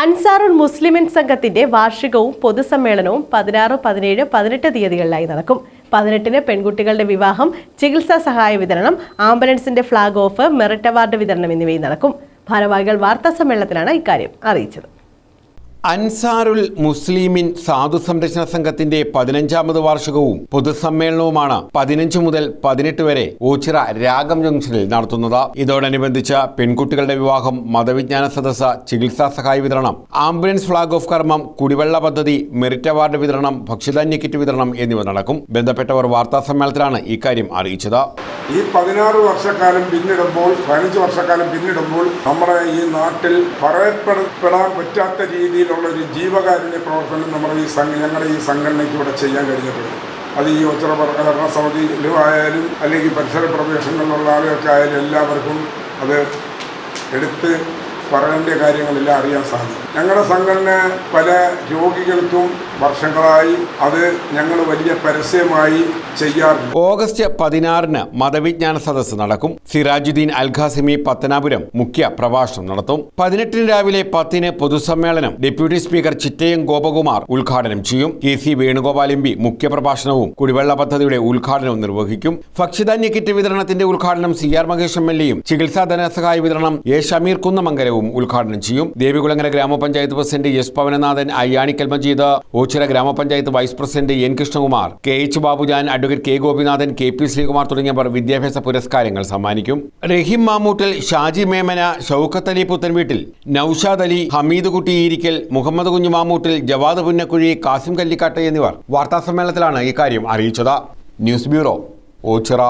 അൻസാറുൽ മുസ്ലിമിൻ സംഘത്തിന്റെ വാർഷികവും പൊതുസമ്മേളനവും പതിനാറ് പതിനേഴ് പതിനെട്ട് തീയതികളിലായി നടക്കും. പതിനെട്ടിന് പെൺകുട്ടികളുടെ വിവാഹം ചികിത്സാ സഹായ വിതരണം ആംബുലൻസിന്റെ ഫ്ളാഗ് ഓഫ് മെറിറ്റ് അവാർഡ് വിതരണം എന്നിവയും നടക്കും. ഭാരവാഹികൾ വാർത്താ സമ്മേളനത്തിലാണ് ഇക്കാര്യം അറിയിച്ചത്. അൻസാറുൽ മുസ്ലിമിൻ സാധു സംരക്ഷണ സംഘത്തിന്റെ പതിനഞ്ചാമത് വാർഷികവും പൊതുസമ്മേളനവുമാണ് പതിനഞ്ച് മുതൽ പതിനെട്ട് വരെ ഓച്ചിറ രാഗം ജംഗ്ഷനിൽ നടത്തുന്നത്. ഇതോടനുബന്ധിച്ച് പെൺകുട്ടികളുടെ വിവാഹം മതവിജ്ഞാന സദസ്സ് ചികിത്സാ സഹായ വിതരണം ആംബുലൻസ് ഫ്ളാഗ് ഓഫ് കർമ്മം കുടിവെള്ള പദ്ധതി മെറിറ്റ് അവാർഡ് വിതരണം ഭക്ഷ്യധാന്യ കിറ്റ് വിതരണം എന്നിവ നടക്കും. ബന്ധപ്പെട്ടവർ വാർത്താ സമ്മേളനത്തിലാണ് ഇക്കാര്യം അറിയിച്ചത്. ഈ പതിനാറ് വർഷക്കാലം പിന്നിടുമ്പോൾ പതിനഞ്ച് വർഷക്കാലം പിന്നിടുമ്പോൾ നമ്മുടെ ഈ നാട്ടിൽ പറയപ്പെടാൻ പറ്റാത്ത രീതിയിലുള്ള ഒരു ജീവകാരുണ്യ പ്രവർത്തനം നമ്മുടെ ഈ സംഘ ഞങ്ങളുടെ ഈ സംഘടനയ്ക്ക് ഇവിടെ ചെയ്യാൻ കഴിഞ്ഞിട്ടുണ്ട്. അത് ഈ ഉത്തര ഭരണ സമിതിയിലും ആയാലും അല്ലെങ്കിൽ പരിസര പ്രദേശങ്ങളിലുള്ള ആളുകൾക്ക് ആയാലും എല്ലാവർക്കും അത് എടുത്ത് പറയേണ്ട കാര്യങ്ങളെല്ലാം അറിയാൻ സാധിക്കും. ഞങ്ങളുടെ സംഘടന പല രോഗികൾക്കും വർഷങ്ങളായി അത് ഞങ്ങൾ വലിയ പരസ്യമായി ചെയ്യാറുണ്ട്. ഓഗസ്റ്റ് പതിനാറിന് മതവിജ്ഞാന സദസ് നടക്കും. സിറാജുദ്ദീൻ അൽഖാസിമി പത്തനാപുരം മുഖ്യ പ്രഭാഷണം നടത്തും. പതിനെട്ടിന് രാവിലെ പത്തിന് പൊതുസമ്മേളനം ഡെപ്യൂട്ടി സ്പീക്കർ ചിറ്റയം ഗോപകുമാർ ഉദ്ഘാടനം ചെയ്യും. K C Venugopal M P മുഖ്യപ്രഭാഷണവും കുടിവെള്ള പദ്ധതിയുടെ ഉദ്ഘാടനവും നിർവഹിക്കും. ഭക്ഷ്യധാന്യ കിറ്റ് വിതരണത്തിന്റെ ഉദ്ഘാടനം C R Mahesh M L എയും ചികിത്സാ ധനസഹായ വിതരണം എ ഷമീർ കുന്നമംഗലവും ഉദ്ഘാടനം ചെയ്യും. ദേവികുളങ്ങര ഗ്രാമപഞ്ചായത്ത് പ്രസിഡന്റ് എസ് പവനനാഥൻ അയ്യാണിക്കൽ മജീദ് ഓച്ചിറ ഗ്രാമപഞ്ചായത്ത് vice president N Krishnakumar K H Babujan advocate K Gopinathan K P Sreekumar തുടങ്ങിയവർ വിദ്യാഭ്യാസ പുരസ്കാരങ്ങൾ സമ്മാനിക്കും. റഹീം മാമൂട്ടിൽ ഷാജി മേമന ഷൗക്കത്ത് അലി പുത്തൻവീട്ടിൽ നൌഷാദ് അലി ഹമീദ് കുട്ടി ഈരിക്കൽ മുഹമ്മദ് കുഞ്ഞു മാമൂട്ടിൽ ജവാദ് പുന്നക്കുഴി കാസിം കല്ലിക്കാട്ട് എന്നിവർ വാർത്താസമ്മേളനത്തിലാണ് ഇക്കാര്യം അറിയിച്ചത്. News bureau Ochira.